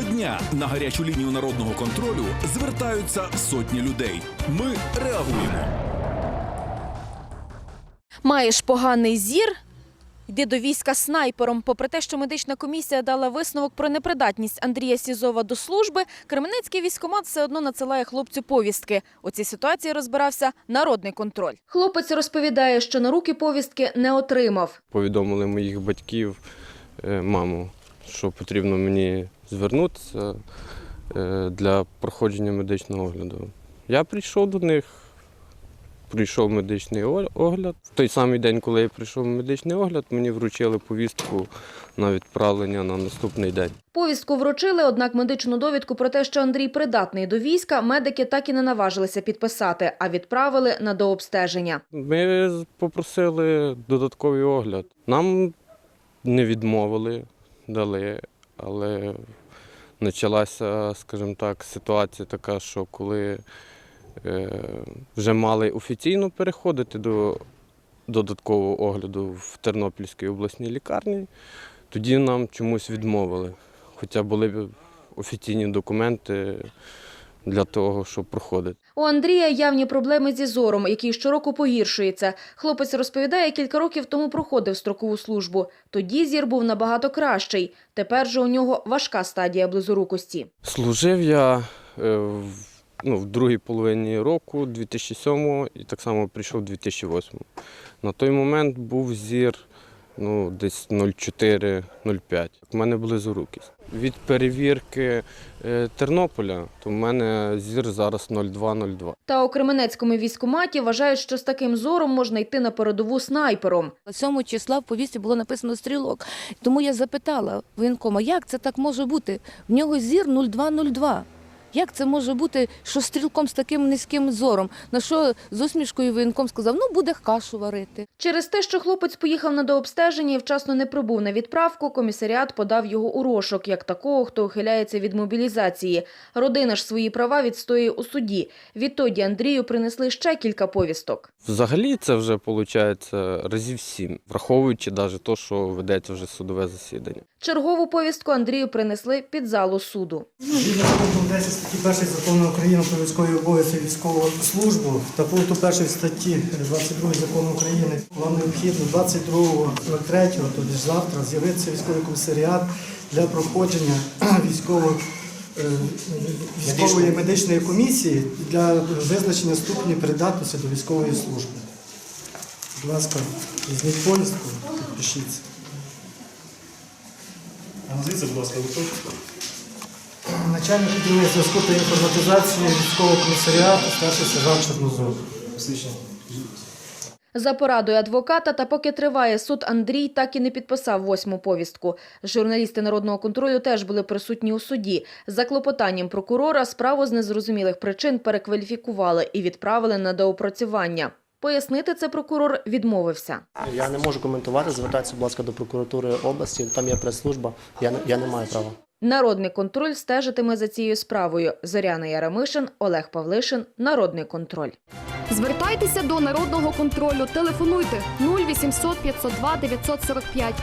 Щодня на гарячу лінію народного контролю звертаються сотні людей. Ми реагуємо. Маєш поганий зір? Йди до війська снайпером. Попри те, що медична комісія дала висновок про непридатність Андрія Сізова до служби, Кременецький військкомат все одно надсилає хлопцю повістки. У цій ситуації розбирався народний контроль. Хлопець розповідає, що на руки повістки не отримав. повідомили моїх батьків, е, маму, що потрібно мені звернутися е, для проходження медичного огляду. Я прийшов до них, прийшов медичний огляд. В той самий день, коли я прийшов медичний огляд, мені вручили повістку на відправлення на наступний день. Повістку вручили, однак медичну довідку про те, що Андрій придатний до війська, медики так і не наважилися підписати, а відправили на дообстеження. Ми попросили додатковий огляд. Нам не відмовили, дали, але почалася, скажімо так, ситуація така, що коли е, вже мали офіційно переходити до додаткового огляду в Тернопільській обласній лікарні, тоді нам чомусь відмовили. Хоча були офіційні документи для того, щоб проходити. У Андрія явні проблеми зі зором, який щороку погіршується. Хлопець розповідає, кілька років тому проходив строкову службу. Тоді зір був набагато кращий. Тепер же у нього важка стадія близорукості. Служив я е, в, ну, в другій половині року 2007 і так само прийшов 2008. На той момент був зір ну, десь 0,4-0,5. У мене близорукість. Від перевірки е, Тернополя, то в мене зір зараз 0,2-0,2. Та у Кременецькому військкоматі вважають, що з таким зором можна йти на передову снайпером. 7 числа в повісті було написано стрілок. Тому я запитала воєнкома, як це так може бути? В нього зір 0202. Як це може бути, що стрілком з таким низьким зором? На що з усмішкою воєнком сказав, ну буде кашу варити. Через те, що хлопець поїхав на дообстеження і вчасно не прибув на відправку, комісаріат подав його у розшук, як такого, хто ухиляється від мобілізації. Родина ж свої права відстоює у суді. Відтоді Андрію принесли ще кілька повісток. Взагалі це вже виходить разів сім, враховуючи навіть те, що ведеться вже судове засідання. Чергову повістку Андрію принесли під залу суду. 10 статті 1 закону України про військові обов'язки військову службу та пункту 1 статті 22 закону України вам необхідно 22.03, тобто завтра, з'явитися військовий комісаріат для проходження військової, е, військової медичної комісії для визначення ступені придатності до військової служби. Будь ласка, візьміть повістку, підпишіться. А назвіться, будь ласка, ви? Начальник відділення зв'язку та інформатизації військового комісаріату, старший сержант Чорнозов. За порадою адвоката та поки триває суд, Андрій так і не підписав восьму повістку. Журналісти народного контролю теж були присутні у суді. За клопотанням прокурора справу з незрозумілих причин перекваліфікували і відправили на доопрацювання. Пояснити це прокурор відмовився. Я не можу коментувати, звертайтеся, будь ласка, до прокуратури області, там є прес-служба, я не, я не маю права. Народний контроль стежитиме за цією справою. Зоряна Ярамишин, Олег Павлишин. Народний контроль. Звертайтеся до народного контролю. Телефонуйте 0800 502 945